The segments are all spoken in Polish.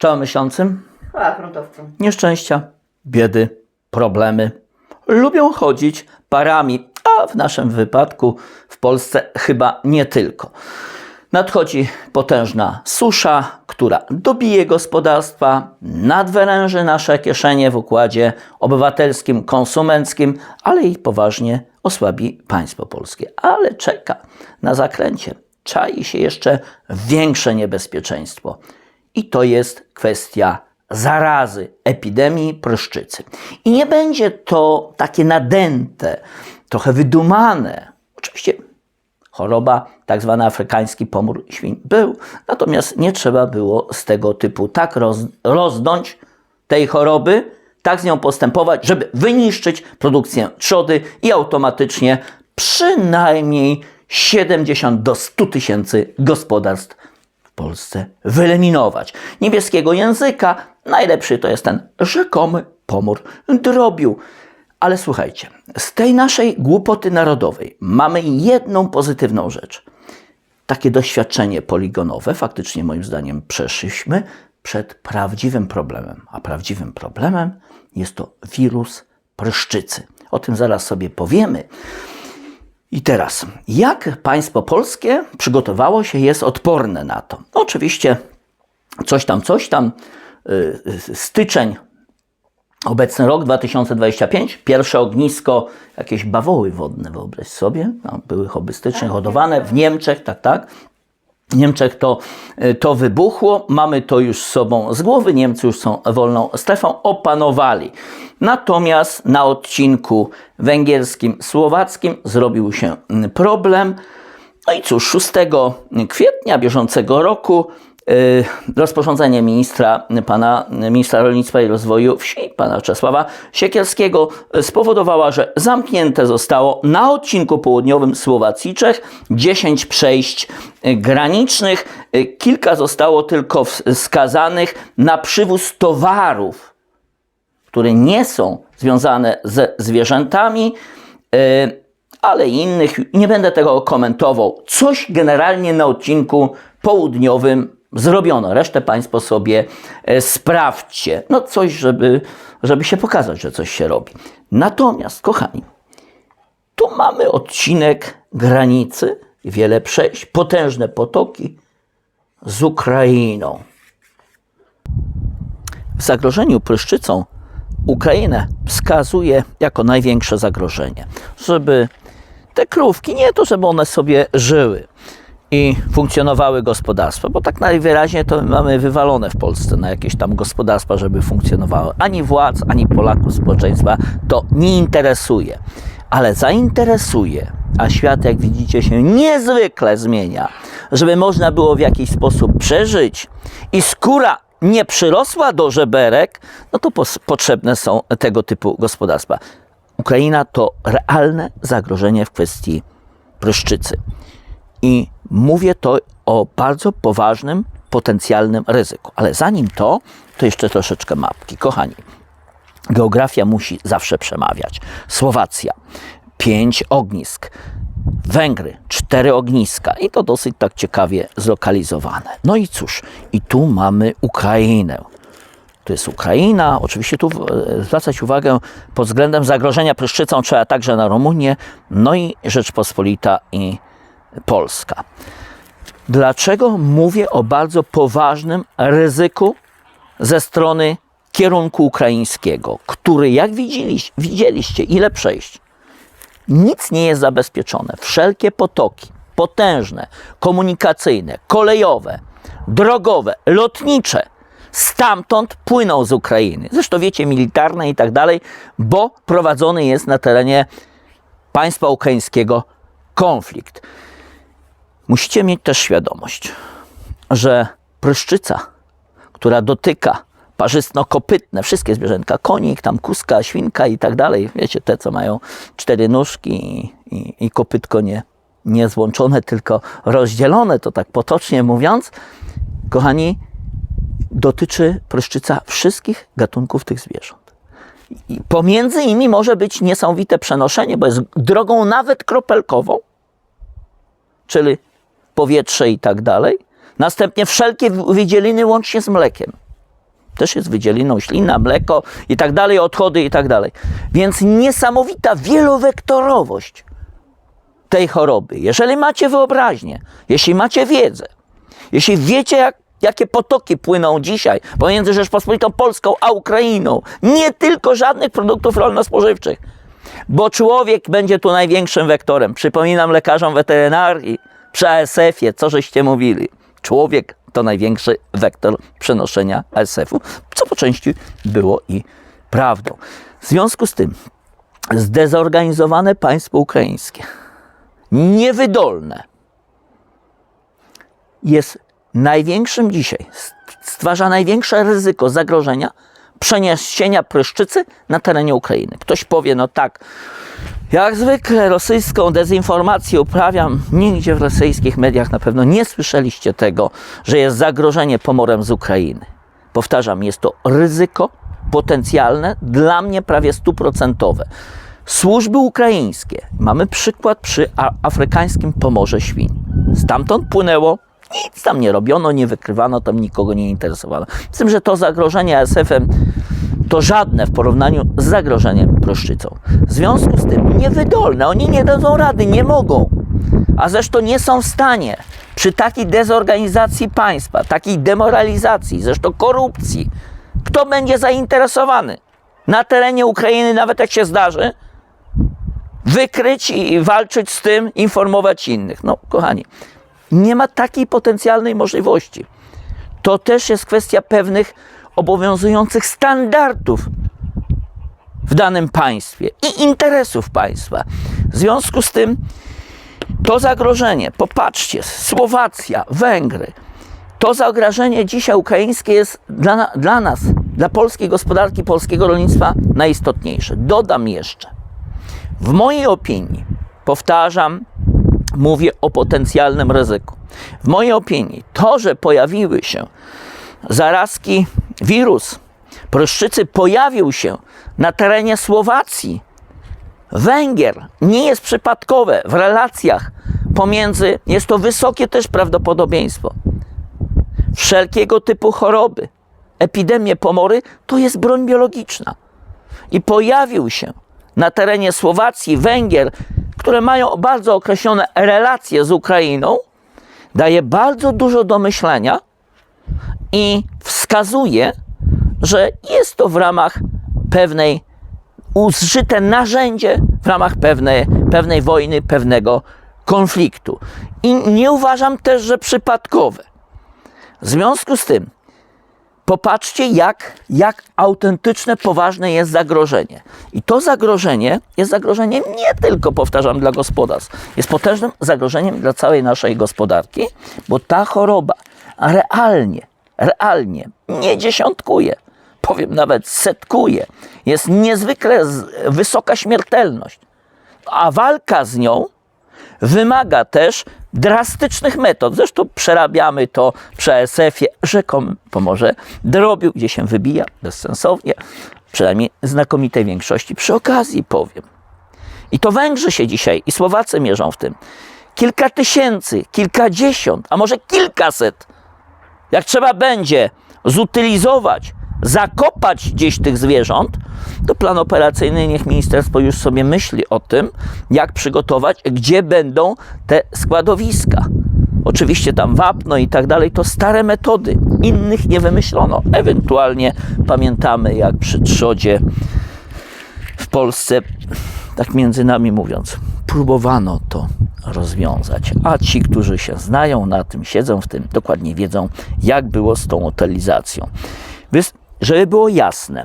Czołem myślącym, A, frontowcem. nieszczęścia, biedy, problemy. Lubią chodzić parami, a w naszym wypadku w Polsce chyba nie tylko. Nadchodzi potężna susza, która dobije gospodarstwa, nadwyręży nasze kieszenie w układzie obywatelskim, konsumenckim, ale i poważnie osłabi państwo polskie. Ale czeka na zakręcie. Czai się jeszcze większe niebezpieczeństwo. I to jest kwestia zarazy, epidemii pryszczycy. I nie będzie to takie nadęte, trochę wydumane. Oczywiście choroba, tak zwany afrykański pomór świń był, natomiast nie trzeba było z tego typu tak roz, rozdąć tej choroby, tak z nią postępować, żeby wyniszczyć produkcję trzody i automatycznie przynajmniej 70 do 100 tysięcy gospodarstw Polsce wyeliminować. Niebieskiego języka najlepszy to jest ten rzekomy pomór drobiu. Ale słuchajcie, z tej naszej głupoty narodowej mamy jedną pozytywną rzecz. Takie doświadczenie poligonowe, faktycznie moim zdaniem przeszliśmy przed prawdziwym problemem. A prawdziwym problemem jest to wirus pryszczycy. O tym zaraz sobie powiemy. I teraz, jak państwo polskie przygotowało się, jest odporne na to? No, oczywiście coś tam, coś tam, y, y, styczeń, obecny rok 2025, pierwsze ognisko, jakieś bawoły wodne, wyobraź sobie, tam były hobbystycznie hodowane w Niemczech, tak, tak. Niemczech to, y, to wybuchło, mamy to już z sobą z głowy, Niemcy już są wolną strefą, opanowali. Natomiast na odcinku węgierskim, słowackim zrobił się mm, problem. No i cóż, 6 kwietnia bieżącego roku rozporządzenie ministra, pana ministra rolnictwa i rozwoju wsi, pana Czesława Siekierskiego y, spowodowało, że zamknięte zostało na odcinku południowym Słowacji Czech 10 przejść y, granicznych. Y, Kilka zostało tylko wskazanych na przywóz towarów które nie są związane ze zwierzętami, ale innych. Nie będę tego komentował. Coś generalnie na odcinku południowym zrobiono. Resztę Państwo sobie e, sprawdźcie. No coś, żeby, żeby się pokazać, że coś się robi. Natomiast, kochani, tu mamy odcinek granicy, wiele przejść, potężne potoki z Ukrainą. W zagrożeniu pryszczycą Ukrainę wskazuje jako największe zagrożenie. Żeby te krówki, nie to, żeby one sobie żyły i funkcjonowały gospodarstwa, bo tak najwyraźniej to mamy wywalone w Polsce na jakieś tam gospodarstwa, żeby funkcjonowały. Ani władz, ani Polaków, społeczeństwa to nie interesuje. Ale zainteresuje, a świat, jak widzicie, się niezwykle zmienia, żeby można było w jakiś sposób przeżyć i skóra nie przyrosła do żeberek, no to potrzebne są tego typu gospodarstwa. Ukraina to realne zagrożenie w kwestii pryszczycy. I mówię to o bardzo poważnym, potencjalnym ryzyku. Ale zanim to, to jeszcze troszeczkę mapki. Kochani, geografia musi zawsze przemawiać. Słowacja, pięć ognisk. Węgry, cztery ogniska i to dosyć tak ciekawie zlokalizowane. No i cóż, i tu mamy Ukrainę. To jest Ukraina. Oczywiście tu e, zwracać uwagę pod względem zagrożenia pryszczycą trzeba także na Rumunię, no i Rzeczpospolita i Polska. Dlaczego mówię o bardzo poważnym ryzyku ze strony kierunku ukraińskiego, który, jak widzieliście, ile przejść, nic nie jest zabezpieczone. Wszelkie potoki, potężne, komunikacyjne, kolejowe, drogowe, lotnicze, stamtąd płyną z Ukrainy. Zresztą wiecie, militarne i tak dalej, bo prowadzony jest na terenie państwa ukraińskiego konflikt. Musicie mieć też świadomość, że pryszczyca, która dotyka parzystno-kopytne, wszystkie zwierzęta, konik, tam kuska, świnka i tak dalej, wiecie, te co mają cztery nóżki i, i, i kopytko nie, nie złączone, tylko rozdzielone, to tak potocznie mówiąc, kochani, dotyczy pryszczyca wszystkich gatunków tych zwierząt. I pomiędzy nimi może być niesamowite przenoszenie, bo jest drogą nawet kropelkową, czyli powietrze i tak dalej. Następnie wszelkie wydzieliny łącznie z mlekiem. też jest wydzieliną ślina, mleko i tak dalej, odchody i tak dalej. Więc niesamowita wielowektorowość tej choroby. Jeżeli macie wyobraźnię, jeśli macie wiedzę, jeśli wiecie, jak, jakie potoki płyną dzisiaj pomiędzy Rzeczpospolitą Polską a Ukrainą, nie tylko żadnych produktów rolno-spożywczych, bo człowiek będzie tu największym wektorem. Przypominam lekarzom weterynarii przy ASF-ie, co żeście mówili. Człowiek to największy wektor przenoszenia ASF-u, co po części było i prawdą. W związku z tym zdezorganizowane państwo ukraińskie, niewydolne, jest największym dzisiaj, stwarza największe ryzyko zagrożenia przeniesienia pryszczycy na terenie Ukrainy. Ktoś powie, no tak, jak zwykle rosyjską dezinformację uprawiam, nigdzie w rosyjskich mediach na pewno nie słyszeliście tego, że jest zagrożenie pomorem z Ukrainy. Powtarzam, jest to ryzyko potencjalne, dla mnie prawie stuprocentowe. Służby ukraińskie, mamy przykład przy afrykańskim pomorze świń. Stamtąd płynęło, nic tam nie robiono, nie wykrywano, tam nikogo nie interesowano. Z tym, że to zagrożenie ASF-em to żadne w porównaniu z zagrożeniem proszczycą. W związku z tym niewydolne, oni nie dadzą rady, nie mogą, a zresztą nie są w stanie przy takiej dezorganizacji państwa, takiej demoralizacji, zresztą korupcji, kto będzie zainteresowany na terenie Ukrainy, nawet jak się zdarzy, wykryć i walczyć z tym, informować innych. No, kochani, nie ma takiej potencjalnej możliwości. To też jest kwestia pewnych obowiązujących standardów w danym państwie i interesów państwa. W związku z tym to zagrożenie, popatrzcie, Słowacja, Węgry, to zagrożenie dzisiaj ukraińskie jest dla, dla nas, dla polskiej gospodarki, polskiego rolnictwa najistotniejsze. Dodam jeszcze, w mojej opinii, powtarzam, mówię o potencjalnym ryzyku. W mojej opinii, to, że pojawiły się zarazki, wirus proszczycy pojawił się na terenie Słowacji, Węgier, nie jest przypadkowe w relacjach pomiędzy, jest to wysokie też prawdopodobieństwo wszelkiego typu choroby, epidemie pomory, to jest broń biologiczna. I pojawił się na terenie Słowacji, Węgier, które mają bardzo określone relacje z Ukrainą, daje bardzo dużo do myślenia i wskazuje, że jest to w ramach pewnej użyte narzędzie w ramach pewnej, pewnej wojny, pewnego konfliktu. I nie uważam też, że przypadkowe. W związku z tym, popatrzcie, jak, jak autentyczne, poważne jest zagrożenie. I to zagrożenie jest zagrożeniem nie tylko, powtarzam, dla gospodarstw, jest potężnym zagrożeniem dla całej naszej gospodarki, bo ta choroba realnie, realnie nie dziesiątkuje, powiem nawet setkuje. Jest niezwykle wysoka śmiertelność, a walka z nią wymaga też drastycznych metod. Zresztą przerabiamy to przy ASF-ie, rzekomym pomorze drobiu, gdzie się wybija bezsensownie, przynajmniej znakomitej większości. Przy okazji powiem. I to Węgrzy się dzisiaj i Słowacy mierzą w tym. Kilka tysięcy, kilkadziesiąt, a może kilkaset jak trzeba będzie zutylizować, zakopać gdzieś tych zwierząt, to plan operacyjny niech ministerstwo już sobie myśli o tym, jak przygotować, gdzie będą te składowiska. Oczywiście tam wapno i tak dalej, to stare metody, innych nie wymyślono. Ewentualnie pamiętamy, jak przy trzodzie w Polsce, tak między nami mówiąc, próbowano to rozwiązać. A ci, którzy się znają na tym, siedzą w tym, dokładnie wiedzą, jak było z tą utylizacją. Żeby było jasne,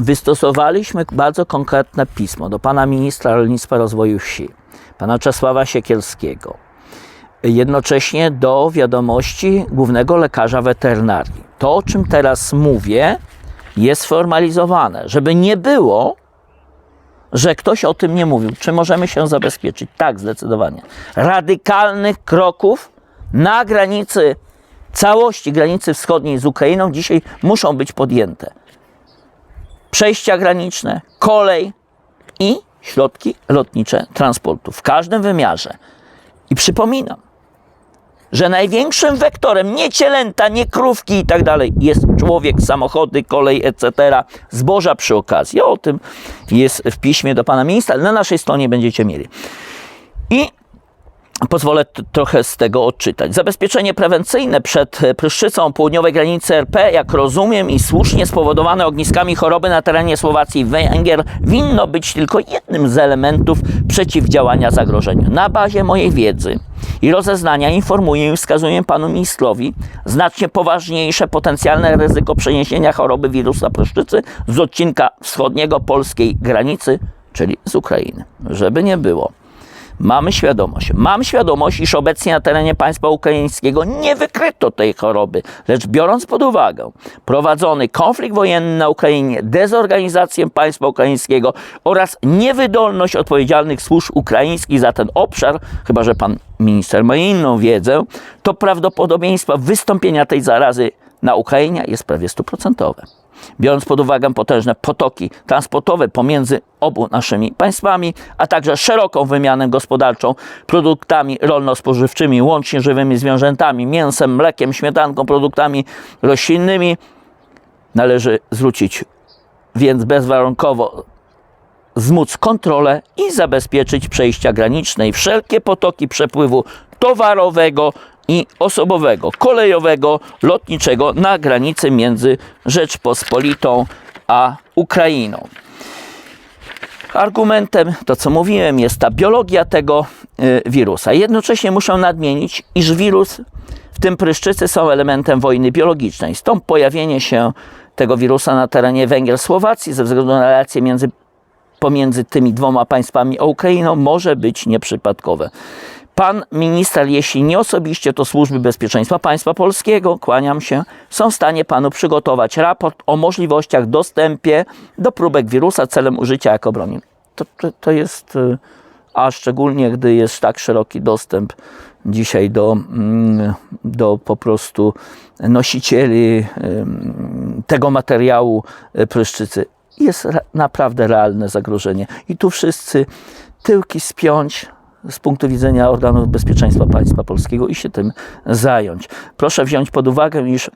wystosowaliśmy bardzo konkretne pismo do pana ministra rolnictwa rozwoju wsi, pana Czesława Siekielskiego, jednocześnie do wiadomości głównego lekarza weterynarii. To, o czym teraz mówię, jest sformalizowane, żeby nie było, że ktoś o tym nie mówił. Czy możemy się zabezpieczyć? Tak, zdecydowanie. Radykalnych kroków na granicy całości granicy wschodniej z Ukrainą dzisiaj muszą być podjęte. Przejścia graniczne, kolej i środki lotnicze transportu w każdym wymiarze. I przypominam, że największym wektorem, nie cielęta, nie krówki i tak dalej, jest człowiek, samochody, kolej, etc., zboża przy okazji. O tym jest w piśmie do pana ministra, na naszej stronie będziecie mieli. I Pozwolę trochę z tego odczytać. Zabezpieczenie prewencyjne przed e, pryszczycą południowej granicy RP, jak rozumiem i słusznie spowodowane ogniskami choroby na terenie Słowacji i Węgier, winno być tylko jednym z elementów przeciwdziałania zagrożeniu. Na bazie mojej wiedzy i rozeznania informuję i wskazuję panu ministrowi znacznie poważniejsze potencjalne ryzyko przeniesienia choroby wirusa pryszczycy z odcinka wschodniego polskiej granicy, czyli z Ukrainy. Żeby nie było. Mamy świadomość. Mam świadomość, iż obecnie na terenie państwa ukraińskiego nie wykryto tej choroby, lecz biorąc pod uwagę prowadzony konflikt wojenny na Ukrainie, dezorganizację państwa ukraińskiego oraz niewydolność odpowiedzialnych służb ukraińskich za ten obszar, chyba że pan minister ma inną wiedzę, to prawdopodobieństwo wystąpienia tej zarazy na Ukrainie jest prawie stuprocentowe. Biorąc pod uwagę potężne potoki transportowe pomiędzy obu naszymi państwami, a także szeroką wymianę gospodarczą produktami rolno-spożywczymi, łącznie żywymi zwierzętami, mięsem, mlekiem, śmietanką, produktami roślinnymi, należy zwrócić więc bezwarunkowo zmóc kontrolę i zabezpieczyć przejścia graniczne i wszelkie potoki przepływu towarowego i osobowego, kolejowego, lotniczego na granicy między Rzeczpospolitą a Ukrainą. Argumentem, to co mówiłem, jest ta biologia tego y, wirusa. Jednocześnie muszę nadmienić, iż wirus, w tym pryszczycy, są elementem wojny biologicznej. Stąd pojawienie się tego wirusa na terenie Węgier-Słowacji ze względu na relacje między pomiędzy tymi dwoma państwami a Ukrainą może być nieprzypadkowe. Pan minister, jeśli nie osobiście, to służby bezpieczeństwa państwa polskiego, kłaniam się, są w stanie panu przygotować raport o możliwościach dostępie do próbek wirusa celem użycia jako broni. To, to, to jest, y, a szczególnie gdy jest tak szeroki dostęp dzisiaj do, mm, do po prostu nosicieli ym, tego materiału y, pryszczycy jest naprawdę realne zagrożenie. I tu wszyscy tyłki spiąć z punktu widzenia organów bezpieczeństwa państwa polskiego i się tym zająć. Proszę wziąć pod uwagę, iż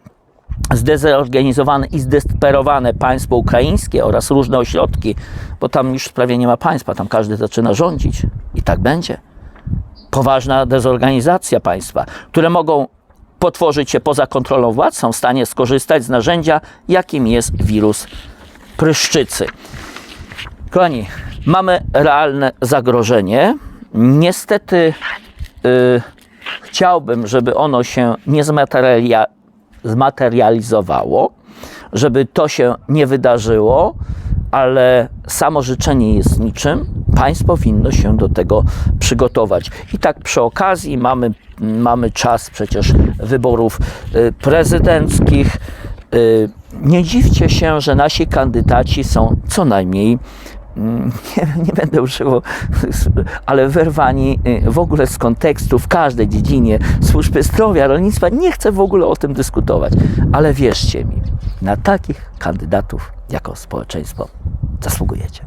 zdezorganizowane i zdesperowane państwo ukraińskie oraz różne ośrodki, bo tam już prawie nie ma państwa, tam każdy zaczyna rządzić i tak będzie. Poważna dezorganizacja państwa, które mogą potworzyć się poza kontrolą władz, są w stanie skorzystać z narzędzia, jakim jest wirus pryszczycy. Kochani, mamy realne zagrożenie. Niestety y, chciałbym, żeby ono się nie zmaterializowało, żeby to się nie wydarzyło, ale samo życzenie jest niczym. Państwo powinno się do tego przygotować. I tak przy okazji mamy, mamy czas przecież wyborów y, prezydenckich. Y, Nie dziwcie się, że nasi kandydaci są co najmniej nie, nie będę używał, ale wyrwani y, w ogóle z kontekstu w każdej dziedzinie służby zdrowia, rolnictwa. Nie chcę w ogóle o tym dyskutować, ale wierzcie mi, na takich kandydatów jako społeczeństwo zasługujecie.